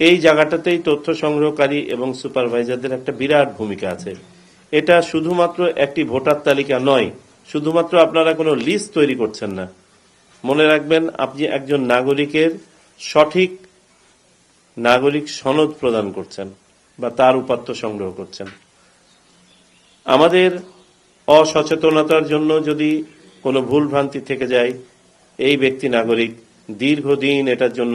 এই জায়গাটাতেই তথ্য সংগ্রহকারী এবং সুপারভাইজারদের একটা বিরাট ভূমিকা আছে। এটা শুধুমাত্র একটি ভোটার তালিকা নয়, শুধুমাত্র আপনারা কোনো লিস্ট তৈরি করছেন না। মনে রাখবেন, আপনি একজন নাগরিকের সঠিক নাগরিক সনদ প্রদান করছেন বা তার উপাত্ত সংগ্রহ করছেন। আমাদের অসচেতনতার জন্য যদি কোনো ভুল ভ্রান্তি থেকে যায়, এই ব্যক্তি নাগরিক দীর্ঘদিন এটার জন্য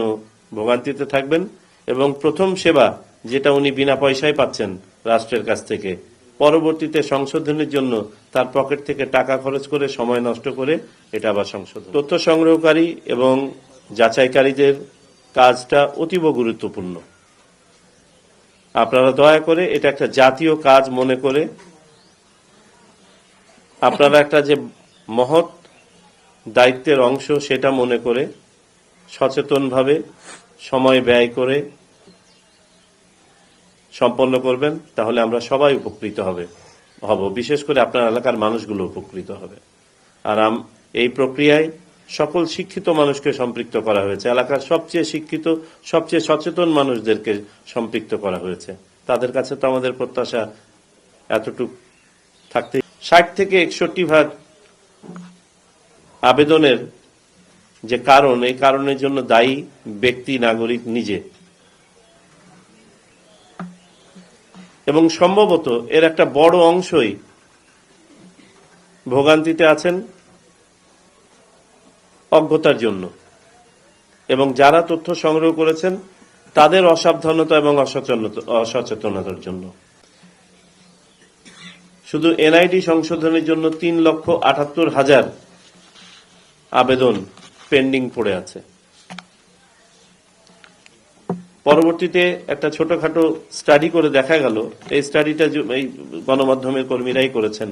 ভোগান্তিতে থাকবেন। এবং প্রথম সেবা যেটা উনি বিনা পয়সায় পাচ্ছেন রাষ্ট্রের কাছ থেকে। পরবর্তীতে সংশোধনের জন্য তার পকেট থেকে টাকা খরচ করে, সময় নষ্ট করে এটা আবার সংশোধন। তথ্য সংগ্রহকারী এবং যাচাইকারীদের কাজটা অতীব গুরুত্বপূর্ণ। আপনারা দয়া করে এটা একটা জাতীয় কাজ মনে করে আপনারা একটা যে মহৎ দায়িত্বের অংশ সেটা মনে করে সচেতনভাবে সময় ব্যয় করে সম্পন্ন করবেন, তাহলে আমরা সবাই উপকৃত হবে, হব। বিশেষ করে আপনার এলাকার মানুষগুলো উপকৃত হবে। আর এই প্রক্রিয়ায় সকল শিক্ষিত মানুষকে সম্পৃক্ত করা হয়েছে। এলাকার সবচেয়ে শিক্ষিত, সবচেয়ে সচেতন মানুষদেরকে সম্পৃক্ত করা হয়েছে। তাদের কাছে তো আমাদের প্রত্যাশা এতটুক থাকতে ষাট থেকে একষট্টি ভাগ আবেদনের যে কারণ, এই কারণের জন্য দায়ী ব্যক্তি, নাগরিক নিজে। এবং সম্ভবত এর একটা বড় অংশই ভোগান্তিতে আছেন অজ্ঞতার জন্য। এবং যারা তথ্য সংগ্রহ করেছেন, তাদের অসাবধানতা এবং অসচেতনতার জন্য। শুধু এনআইডি সংশোধনের জন্য তিন লক্ষ আটাত্তর হাজার আবেদন পেন্ডিং পড়ে আছে। পরবর্তীতে একটা ছোটখাটো স্টাডি করে দেখা গেল। এই স্টাডিটা এই গণমাধ্যমের কর্মীরাই করেছেন।